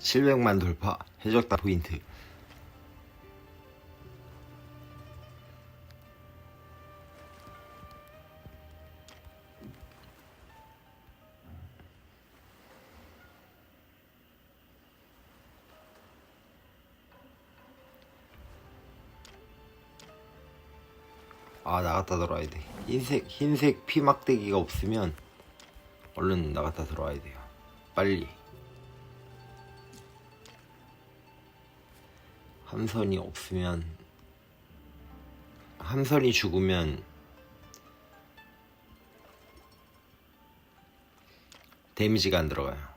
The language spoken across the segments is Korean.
700만 돌파. 해적다 포인트. 아 나갔다 들어와야 돼. 흰색 흰색 피막대기가 없으면 얼른 나갔다 들어와야 돼요. 빨리 함선이 없으면 함선이 죽으면 데미지가 안 들어가요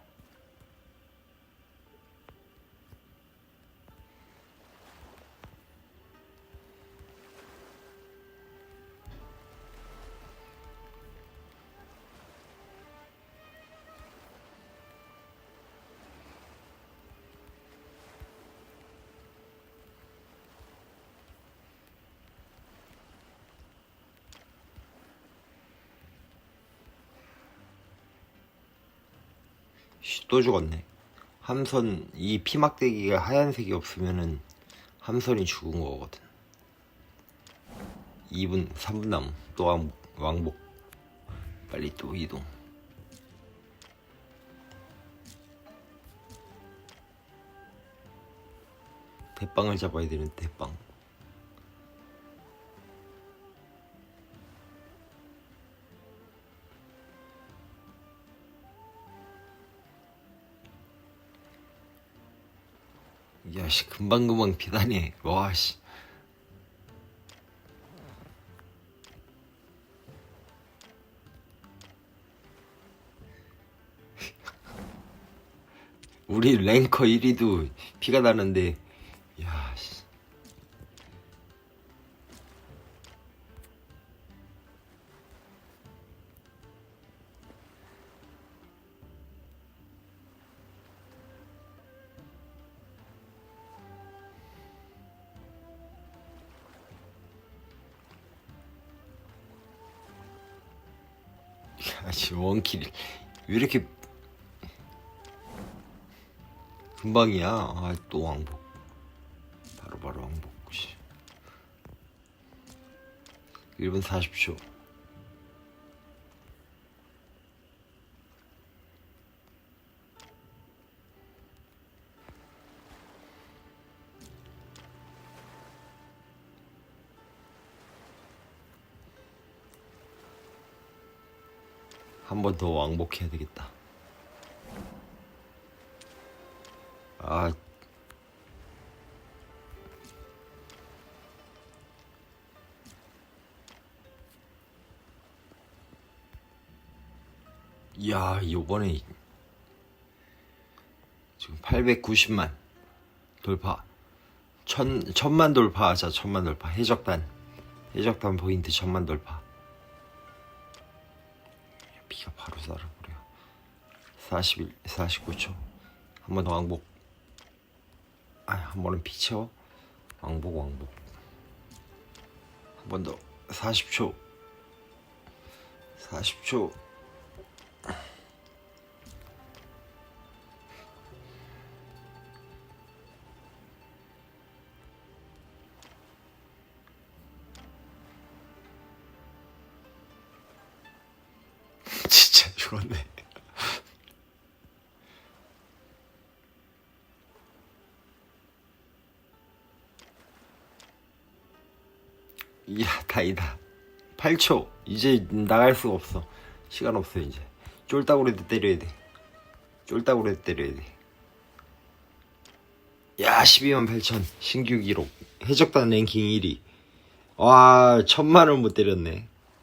씨, 또 죽었네. 함선 이 피막대기가 하얀색이 없으면은 함선이 죽은 거거든. 2분 3분 남. 또 왕, 왕복. 빨리 또 이동. 대빵을 잡아야 되는 대빵. 야씨 금방금방 비단해. 와씨. 우리 랭커 1위도 피가 나는데 야씨 원킬. 왜 이렇게 금방이야? 아 또 왕복. 바로 바로 왕복 씨. 1분 40초 한 번 더 왕복해야 되겠다. 아, 야, 요번에 지금 890만 돌파. 천, 천만 돌파하자, 천만 돌파. 해적단. 해적단 포인트 천만 돌파. 비가 바로 살아버려. 41, 49초. 한 번 더 왕복. 아, 한 번은 비쳐. 왕복, 왕복. 한 번 더. 40초. 40초. 죽었네. 이야 다이다 8초. 이제 나갈 수가 없어. 시간 없어 이제. 쫄따구리도 때려야 돼. 쫄따구리도 때려야 돼야 12만 8천. 신규 기록. 해적단 랭킹 1위 와 천만원 못 때렸네